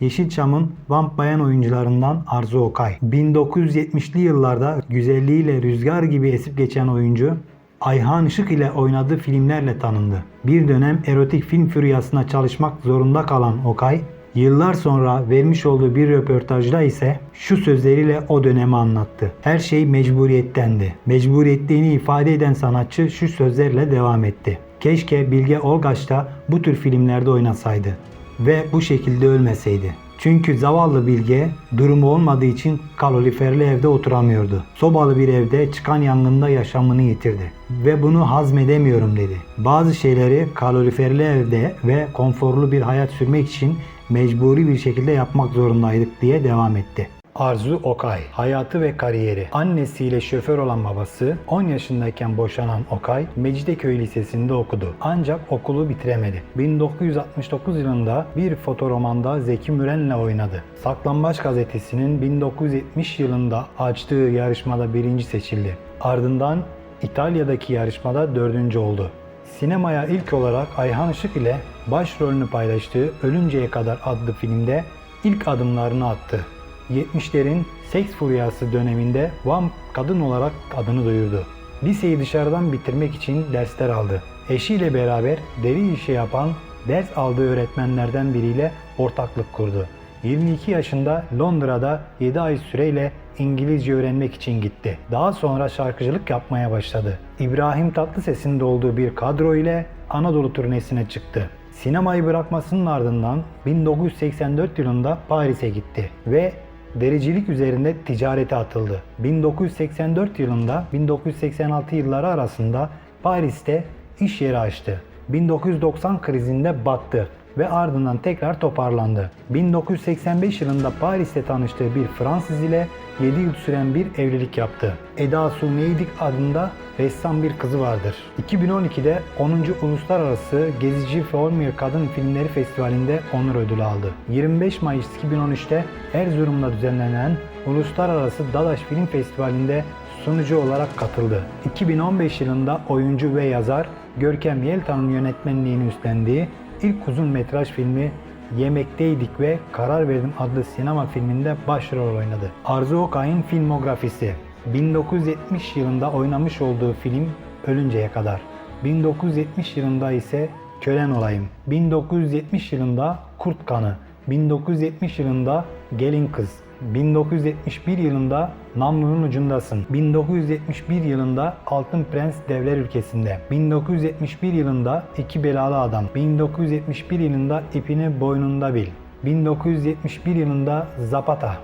Yeşilçam'ın Vamp Bayan oyuncularından Arzu Okay. 1970'li yıllarda güzelliğiyle rüzgar gibi esip geçen oyuncu Ayhan Işık ile oynadığı filmlerle tanındı. Bir dönem erotik film füryasına çalışmak zorunda kalan Okay, yıllar sonra vermiş olduğu bir röportajda ise şu sözleriyle o dönemi anlattı. Her şey mecburiyettendi. Mecburiyetliğini ifade eden sanatçı şu sözlerle devam etti. Keşke Bilge Olgaç da bu tür filmlerde oynasaydı ve bu şekilde ölmeseydi. Çünkü zavallı Bilge durumu olmadığı için kaloriferli evde oturamıyordu. Sobalı bir evde çıkan yangında yaşamını yitirdi ve bunu hazmedemiyorum dedi. Bazı şeyleri kaloriferli evde ve konforlu bir hayat sürmek için mecburi bir şekilde yapmak zorundaydık diye devam etti. Arzu Okay, hayatı ve kariyeri. Annesiyle şoför olan babası 10 yaşındayken boşanan Okay, Mecidiyeköy Lisesi'nde okudu. Ancak okulu bitiremedi. 1969 yılında bir fotoromanda Zeki Müren'le oynadı. Saklambaç gazetesinin 1970 yılında açtığı yarışmada birinci seçildi. Ardından İtalya'daki yarışmada dördüncü oldu. Sinemaya ilk olarak Ayhan Işık ile başrolünü paylaştığı Ölünceye Kadar adlı filmde ilk adımlarını attı. 70'lerin seks furyası döneminde Vamp kadın olarak adını duyurdu. Liseyi dışarıdan bitirmek için dersler aldı. Eşiyle beraber deri işi yapan ders aldığı öğretmenlerden biriyle ortaklık kurdu. 22 yaşında Londra'da 7 ay süreyle İngilizce öğrenmek için gitti. Daha sonra şarkıcılık yapmaya başladı. İbrahim Tatlıses'in de olduğu bir kadro ile Anadolu turnesine çıktı. Sinemayı bırakmasının ardından 1984 yılında Paris'e gitti ve dericilik üzerinde ticarete atıldı. 1984 yılında 1986 yılları arasında Paris'te iş yeri açtı. 1990 krizinde battı ve ardından tekrar toparlandı. 1985 yılında Paris'te tanıştığı bir Fransız ile 7 yıl süren bir evlilik yaptı. Eda Su Neydik adında ressam bir kızı vardır. 2012'de 10. Uluslararası Gezici Formür Kadın Filmleri Festivali'nde onur ödülü aldı. 25 Mayıs 2013'te Erzurum'da düzenlenen Uluslararası Dadaş Film Festivali'nde sunucu olarak katıldı. 2015 yılında oyuncu ve yazar Görkem Yeltan'ın yönetmenliğini üstlendiği ilk uzun metraj filmi Yemekteydik ve Karar Verdim adlı sinema filminde başrol oynadı. Arzu Okay'ın filmografisi 1970 yılında oynamış olduğu film Ölünceye Kadar. 1970 yılında ise Kölen Olayım. 1970 yılında Kurt Kanı. 1970 yılında Gelin Kız. 1971 yılında Namlu'nun ucundasın. 1971 yılında Altın Prens Devler Ülkesi'nde. 1971 yılında İki Belalı Adam. 1971 yılında İpini Boynunda Bil. 1971 yılında Zapata.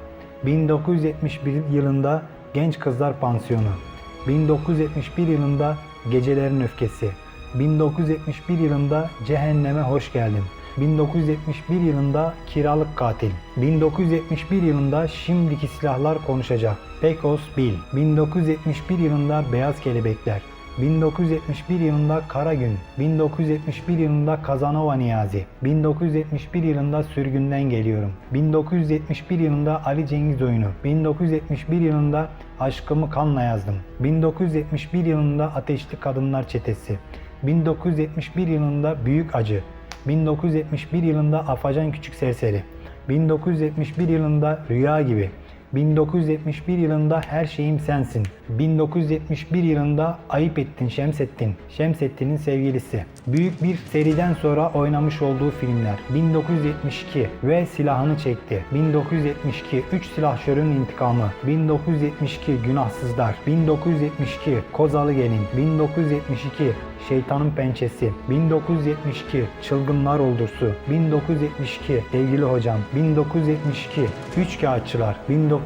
1971 yılında Genç Kızlar Pansiyonu. 1971 yılında Gecelerin Öfkesi. 1971 yılında Cehenneme Hoş Geldin. 1971 yılında Kiralık Katil. 1971 yılında Şimdiki Silahlar Konuşacak. Pekos Bil. 1971 yılında Beyaz Kelebekler. 1971 yılında Kara Gün, 1971 yılında Kazanova Niyazi, 1971 yılında Sürgünden Geliyorum, 1971 yılında Ali Cengiz Oyunu, 1971 yılında Aşkımı Kanla Yazdım, 1971 yılında Ateşli Kadınlar Çetesi, 1971 yılında Büyük Acı, 1971 yılında Afacan Küçük Serseri, 1971 yılında Rüya Gibi, 1971 yılında Her Şeyim Sensin, 1971 yılında Ayıp Ettin Şemsettin, Şemsettin'in sevgilisi. Büyük bir seriden sonra oynamış olduğu filmler 1972 ve Silahını Çekti, 1972 Üç Silahşörün İntikamı, 1972 Günahsızlar, 1972 Kozalı Gelin, 1972 Şeytanın Pençesi, 1972 Çılgınlar Ordusu, 1972 Sevgili Hocam, 1972 Üç Kağıtçılar,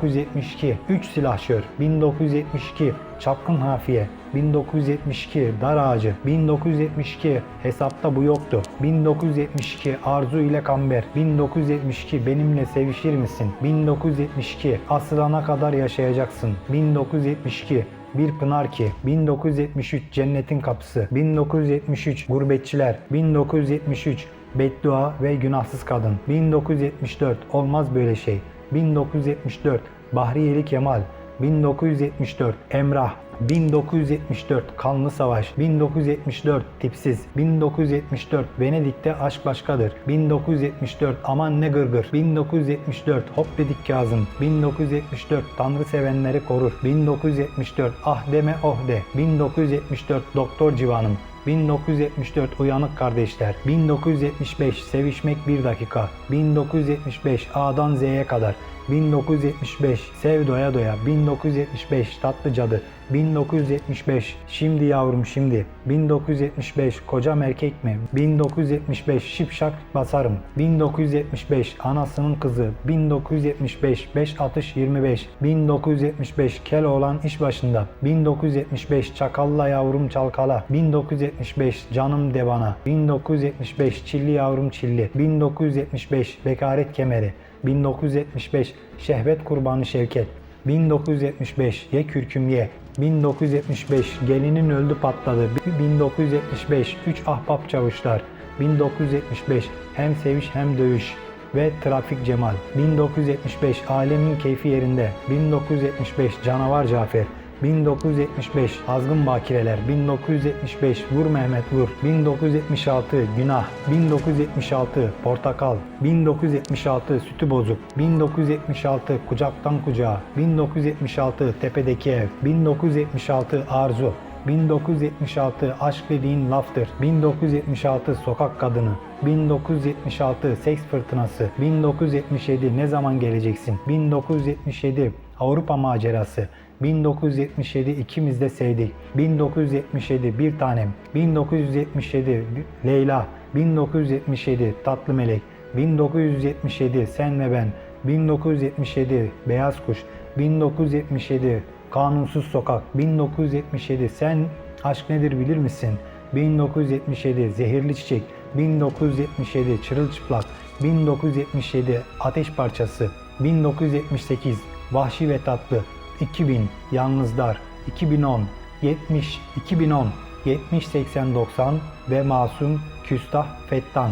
1972 Üç Silahşör, 1972 Çapkın Hafiye, 1972 Dar Ağacı, 1972 Hesapta Bu Yoktu, 1972 Arzu ile Kamber, 1972 Benimle Sevişir Misin, 1972 Asılana Kadar Yaşayacaksın, 1972 bir Pınar ki 1973 Cennetin Kapısı 1973 Gurbetçiler 1973 Beddua ve Günahsız Kadın 1974 Olmaz Böyle Şey 1974 Bahriyeli Kemal 1974 Emrah 1974 Kanlı Savaş 1974 Tipsiz 1974 Venedik'te Aşk Başkadır 1974 Aman Ne Gırgır 1974 Hop Dedik Kazım 1974 Tanrı Sevenleri Korur 1974 Ah Deme Oh De 1974 Doktor Civanım 1974 Uyanık Kardeşler. 1975 Sevişmek Bir Dakika. 1975 A'dan Z'ye kadar. 1975 Sev Doya Doya. 1975 Tatlı Cadı 1975 Şimdi Yavrum Şimdi 1975 Kocam Erkek Mi 1975 Şipşak Basarım 1975 Anasının Kızı 1975 5 Atış 25 1975 Keloğlan İş Başında 1975 Çakalla Yavrum Çalkala 1975 Canım Devana 1975 Çilli Yavrum Çilli 1975 Bekaret Kemeri 1975 Şehvet Kurbanı Şevket 1975 Ye Kürküm Ye 1975 Gelinin Öldü Patladı. 1975 3 Ahbap Çavuşlar. 1975 Hem Seviş Hem Dövüş. Ve Trafik Cemal. 1975 Alemin Keyfi Yerinde. 1975 Canavar Cafer 1975 Azgın Bakireler 1975 Vur Mehmet Vur 1976 Günah 1976 Portakal 1976 Sütü Bozuk 1976 Kucaktan Kucağa 1976 Tepedeki Ev 1976 Arzu 1976 Aşk dediğin laftır. 1976 Sokak Kadını. 1976 Seks Fırtınası. 1977 Ne zaman geleceksin? 1977 Avrupa Macerası. 1977 ikimiz de sevdik. 1977 Bir Tanem. 1977 Leyla. 1977 Tatlı Melek. 1977 Sen ve Ben. 1977 Beyaz Kuş. 1977 Kanunsuz Sokak 1977 Sen Aşk Nedir Bilir Misin 1977 Zehirli Çiçek 1977 Çırılçıplak 1977 Ateş Parçası 1978 Vahşi ve Tatlı 2000 Yalnızlar 2010 70 2010 70 80 90 ve Masum Küstah Fettan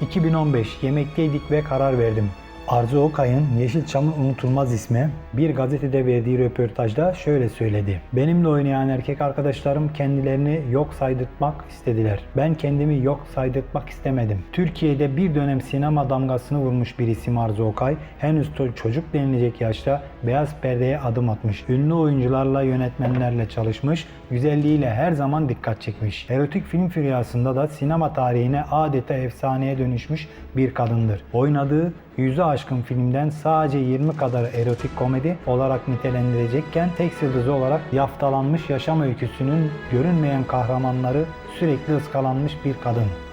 2015 Yemekteydik ve karar verdim. Arzu Okay'ın Yeşilçam'ın unutulmaz ismi bir gazetede verdiği röportajda şöyle söyledi. Benimle oynayan erkek arkadaşlarım kendilerini yok saydırtmak istediler. Ben kendimi yok saydırtmak istemedim. Türkiye'de bir dönem sinema damgasını vurmuş bir isim Arzu Okay, henüz çocuk denilecek yaşta beyaz perdeye adım atmış. Ünlü oyuncularla, yönetmenlerle çalışmış, güzelliğiyle her zaman dikkat çekmiş. Erotik film füryasında da sinema tarihine adeta efsaneye dönüşmüş bir kadındır. Oynadığı yüzü aşkın filmden sadece 20 kadar erotik komedi olarak nitelendirecekken tek yıldızı olarak yaftalanmış yaşam öyküsünün görünmeyen kahramanları sürekli ıskalanmış bir kadın.